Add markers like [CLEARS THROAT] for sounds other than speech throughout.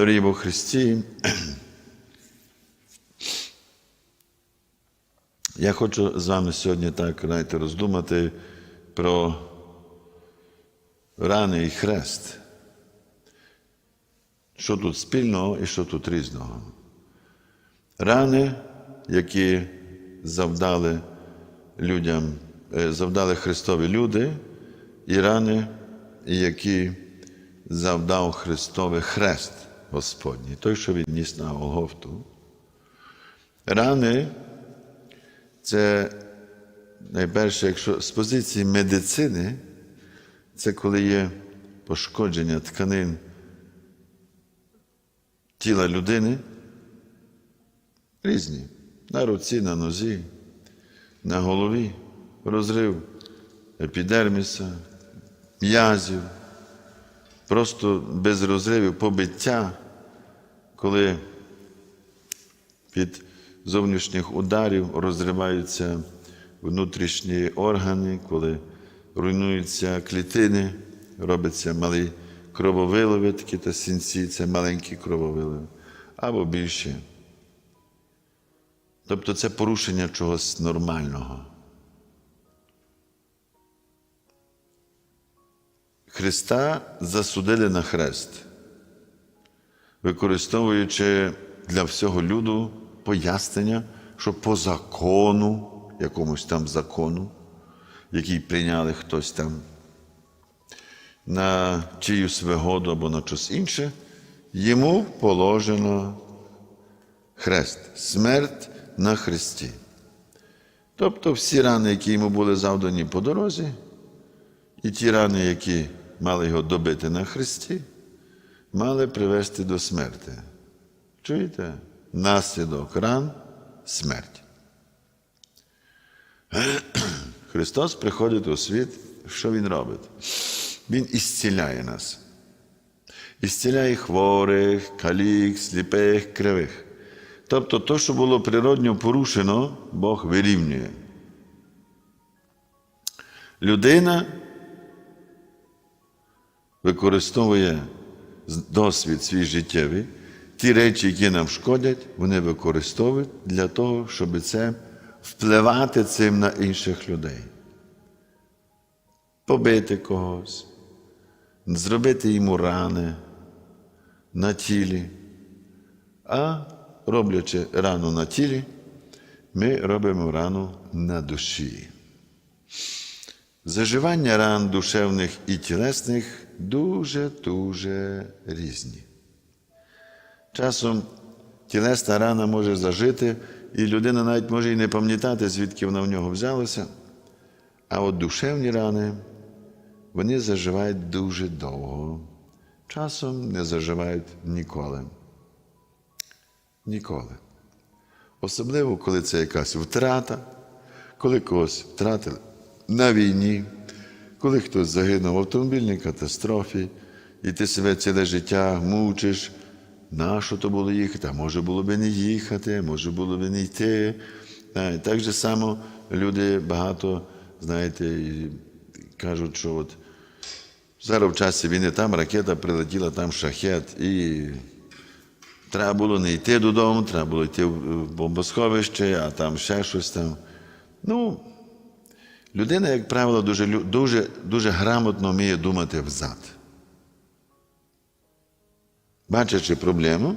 Дорогі Бог Христі, я хочу з вами сьогодні так знаєте, роздумати про рани і хрест. Що тут спільного і що тут різного. Рани, які завдали людям, е, завдали Христові люди, і рани, які завдав Христовий хрест Господній, той, що відніс на Голгофту. Рани це найперше, якщо з позиції медицини, це коли є пошкодження тканин тіла людини, різні, на руці, на нозі, на голові, розрив епідерміса, м'язів, просто без розривів побиття, коли під зовнішніх ударів розриваються внутрішні органи, коли руйнуються клітини, робиться малі крововиливи, такі та сінці, це маленькі крововиливи, або більше. Тобто це порушення чогось нормального. Христа засудили на хрест, використовуючи для всього люду пояснення, що по закону, якомусь там закону, який прийняли хтось там, на чиюсь вигоду або на щось інше, йому положено хрест, смерть на хресті. Тобто всі рани, які йому були завдані по дорозі, і ті рани, які мали його добити на хресті, мали привести до смерті. Чуєте? Наслідок ран смерть. [CLEARS THROAT] Христос приходить у світ, що Він робить? Він ісціляє нас. Ісціляє хворих, калік, сліпих, кривих. Тобто, то, що було природньо порушено, Бог вирівнює. Людина використовує досвід свій життєвий, ті речі, які нам шкодять, вони використовують для того, щоб це впливати цим на інших людей. Побити когось, зробити йому рани на тілі. А роблячи рану на тілі, ми робимо рану на душі. Заживання ран душевних і тілесних дуже-дуже різні. Часом тілесна рана може зажити, і людина навіть може і не пам'ятати, звідки вона в нього взялася. А от душевні рани, вони заживають дуже довго. Часом не заживають ніколи. Ніколи. Особливо, коли це якась втрата, коли когось втратили на війні, коли хтось загинув в автомобільній катастрофі, і ти себе ціле життя мучиш, нащо то було їхати, а може було би не їхати, може було би не йти. Так же само люди багато, знаєте, кажуть, що от зараз в часі війни там ракета прилетіла, там шахет, і треба було не йти додому, треба було йти в бомбосховище, а там ще щось там. Ну, Людина, як правило, дуже дуже, дуже грамотно вміє думати взад. Бачачи проблему,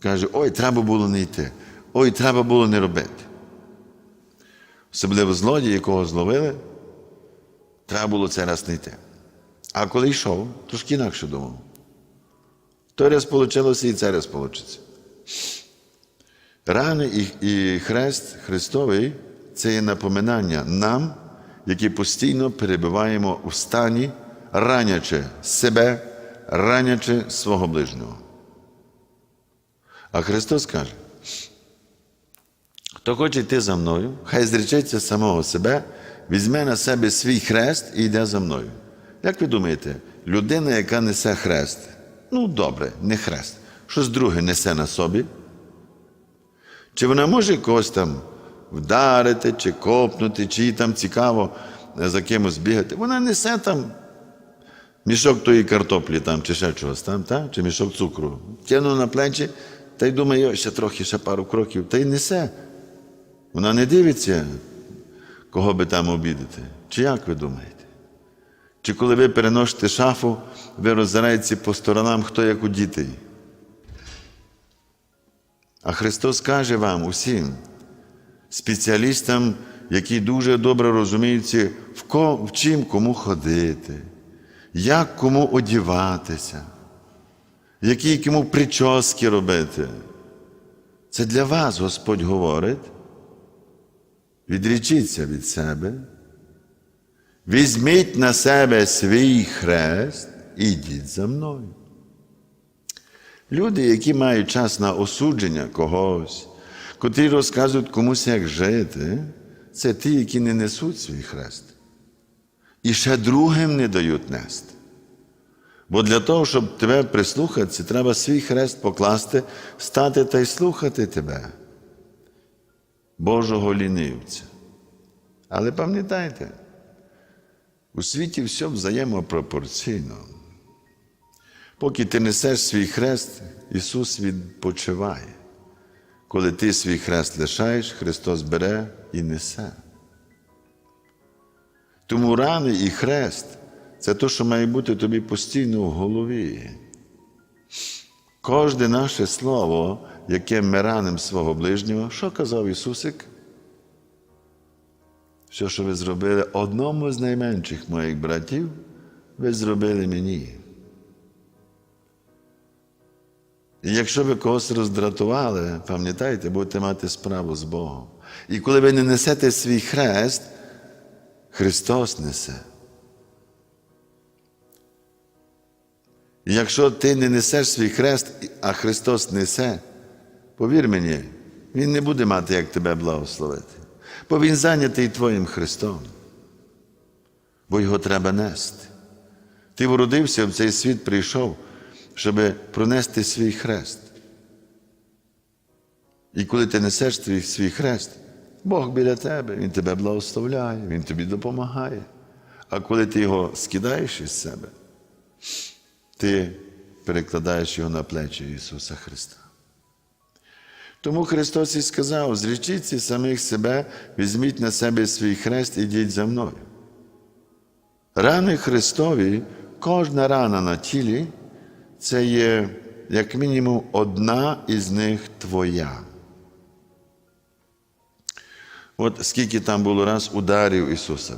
каже, ой, треба було не йти, ой, треба було не робити. Особливо злодій, якого зловили, треба було цей раз не йти. А коли йшов, трошки інакше думав. Той раз вийшло і цей раз вийде. Рани і, і хрест Христовий це є напоминання нам, які постійно перебуваємо у стані, ранячи себе, ранячи свого ближнього. А Христос каже, хто хоче йти за мною, хай зречеться самого себе, візьме на себе свій хрест і йде за мною. Як ви думаєте, людина, яка несе хрест, ну добре, не хрест, щось друге несе на собі? Чи вона може когось там вдарити, чи копнути, чи їй там цікаво за кимось бігати? Вона несе там мішок тої картоплі там, чи ще чогось там, та? чи мішок цукру. Кинув на плечі та й думає, «Ой, ще трохи, ще пару кроків, та й несе. Вона не дивиться, кого би там обідати. Чи як ви думаєте? Чи коли ви переносите шафу, ви роззираєтеся по сторонам, хто як у дітей? А Христос каже вам усім, спеціалістам, які дуже добре розуміються, в, ко, в чим кому ходити, як кому одіватися, які кому прически робити. Це для вас Господь говорить. Відрічіться від себе, візьміть на себе свій хрест і йдіть за мною. Люди, які мають час на осудження когось, котрі розказують комусь, як жити, це ті, які не несуть свій хрест. І ще другим не дають нести. Бо для того, щоб тебе прислухатися, треба свій хрест покласти, стати та й слухати тебе, Божого лінивця. Але пам'ятайте, у світі все взаємопропорційно. Поки ти несеш свій хрест, Ісус відпочиває. Коли ти свій хрест лишаєш, Христос бере і несе. Тому рани і хрест це те, що має бути тобі постійно в голові. Кожне наше слово, яке ми ранимо свого ближнього, що казав Ісусик? Все, що ви зробили одному з найменших моїх братів, ви зробили мені. І якщо ви когось роздратували, пам'ятайте, будете мати справу з Богом. І коли ви не несете свій хрест, Христос несе. Якщо ти не несеш свій хрест, а Христос несе, повір мені, Він не буде мати, як тебе благословити. Бо Він зайнятий Твоїм Христом, бо його треба нести. Ти вродився в цей світ, прийшов, щоб пронести свій хрест. І коли ти несеш свій, свій хрест, Бог біля тебе, Він тебе благословляє, Він тобі допомагає. А коли ти його скидаєш із себе, ти перекладаєш його на плечі Ісуса Христа. Тому Христос і сказав: зрічіться самих себе, візьміть на себе свій хрест і йдіть за мною. Рани Христові, кожна рана на тілі, це є, як мінімум, одна із них твоя. От скільки там було раз ударів Ісуса,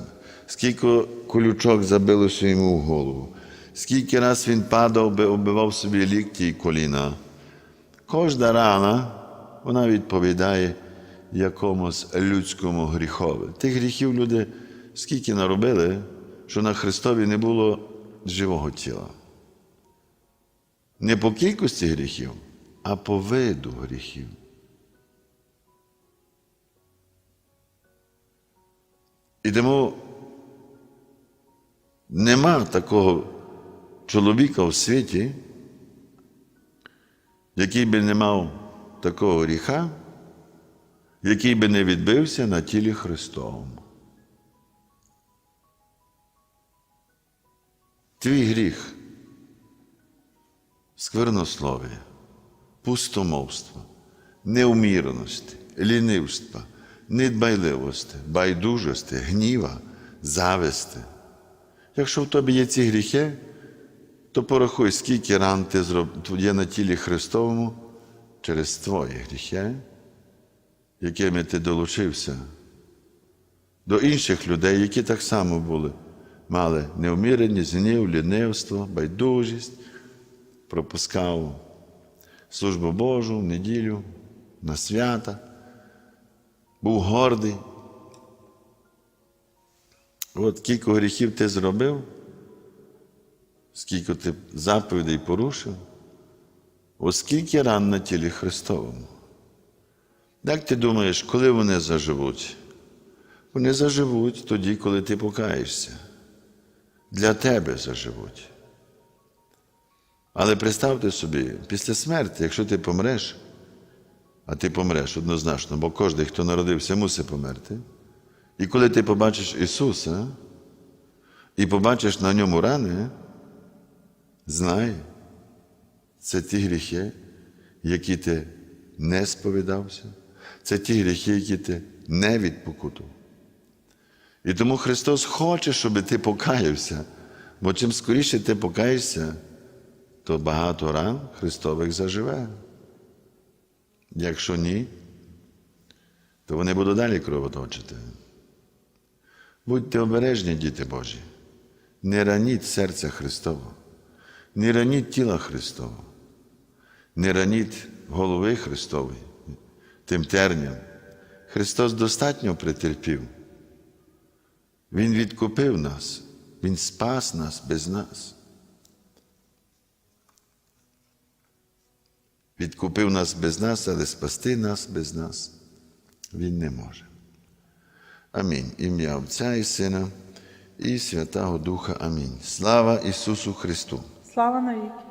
скільки колючок забилося йому в голову, скільки раз він падав, би оббивав собі лікті і коліна. Кожна рана, вона відповідає якомусь людському гріхові. Тих гріхів люди скільки наробили, що на Христові не було живого тіла. Не по кількості гріхів, а по виду гріхів. І тому нема такого чоловіка в світі, який би не мав такого гріха, який би не відбився на тілі Христовому. Твій гріх, сквернослов'я, пустомовство, неуміреності, лінивства, недбайливості, байдужості, гніва, зависти. Якщо в тобі є ці гріхи, то порахуй, скільки ран ти є на тілі Христовому через твої гріхи, якими ти долучився до інших людей, які так само були, мали неуміреність, гнів, лінивство, байдужість, пропускав службу Божу в неділю, на свята, був гордий. От кілька гріхів ти зробив, скільки ти заповідей порушив, оскільки ран на тілі Христовому. Як ти думаєш, коли вони заживуть? Вони заживуть тоді, коли ти покаєшся. Для тебе заживуть. Але представте собі, після смерті, якщо ти помреш, а ти помреш однозначно, бо кожен, хто народився, мусить померти. І коли ти побачиш Ісуса і побачиш на ньому рани, Знай, це ті гріхи, які ти не сповідався, це ті гріхи, які ти не відпокутував. І тому Христос хоче, щоб ти покаявся, бо чим скоріше ти покаєшся, то багато ран Христових заживе. Якщо ні, то вони будуть далі кровоточити. Будьте обережні, діти Божі, не раніть серця Христового, не раніть тіла Христового, не раніть голови Христової, тим терням. Христос достатньо претерпів. Він відкупив нас, Він спас нас без нас. Відкупив нас без нас, але спасти нас без нас Він не може. Амінь. Ім'я Отця і Сина і Святого Духа. Амінь. Слава Ісусу Христу! Слава навіки.